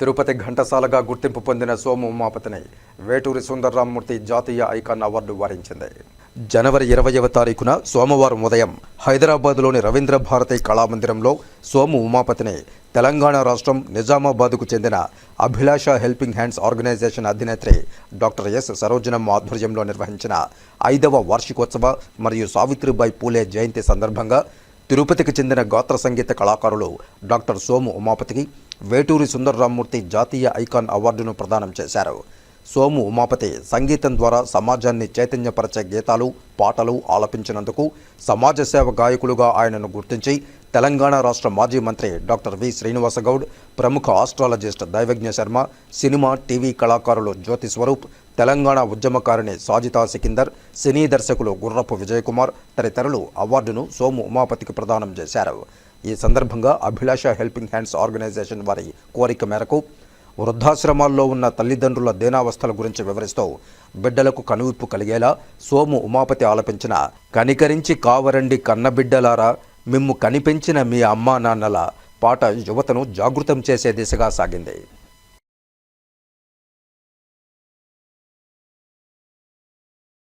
తిరుపతి ఘంటసాలగా గుర్తింపు పొందిన సోము ఉమాపతిని వేటూరి సుందర్రామ్మూర్తి జాతీయ ఐకాన్ అవార్డు వారించింది. జనవరి ఇరవైవ తారీఖున సోమవారం ఉదయం హైదరాబాద్లోని రవీంద్ర భారతి కళామందిరంలో సోము ఉమాపతిని తెలంగాణ రాష్ట్రం నిజామాబాద్కు చెందిన అభిలాష హెల్పింగ్ హ్యాండ్స్ ఆర్గనైజేషన్ అధినేత్రి డాక్టర్ ఎస్ సరోజనమ్మ ఆధ్వర్యంలో నిర్వహించిన ఐదవ వార్షికోత్సవ మరియు సావిత్రిబాయి పూలే జయంతి సందర్భంగా తిరుపతికి చెందిన గాత్ర సంగీత కళాకారులు డాక్టర్ సోము ఉమాపతికి వేటూరి సుందర్రామ్మూర్తి జాతీయ ఐకాన్ అవార్డును ప్రదానం చేశారు. సోము ఉమాపతి సంగీతం ద్వారా సమాజాన్ని చైతన్యపరిచే గీతాలు పాటలు ఆలపించినందుకు సమాజ సేవ గాయకులుగా ఆయనను గుర్తించి తెలంగాణ రాష్ట్ర మాజీ మంత్రి డాక్టర్ వి శ్రీనివాసగౌడ్ ప్రముఖ astrologist Daivajna Sharma cinema TV కళాకారులు జ్యోతి స్వరూప్ తెలంగాణ ఉద్యమకారిణి సాజితా సికిందర్ సినీ దర్శకులు గుర్రపు విజయకుమార్ తదితరులు అవార్డును సోము ఉమాపతికి ప్రదానం చేశారు. ఈ సందర్భంగా అభిలాష హెల్పింగ్ హ్యాండ్స్ ఆర్గనైజేషన్ వారి కోరిక మేరకు వృద్ధాశ్రమాల్లో ఉన్న తల్లిదండ్రుల దేనావస్థల గురించి వివరిస్తూ బిడ్డలకు కనువిప్పు కలిగేలా సోము ఉమాపతి ఆలపించిన కనికరించి కావరండి కన్నబిడ్డలారా మిమ్ము కనిపించిన మీ అమ్మా నాన్నల పాట యువతను జాగృతం చేసే దిశగా సాగింది.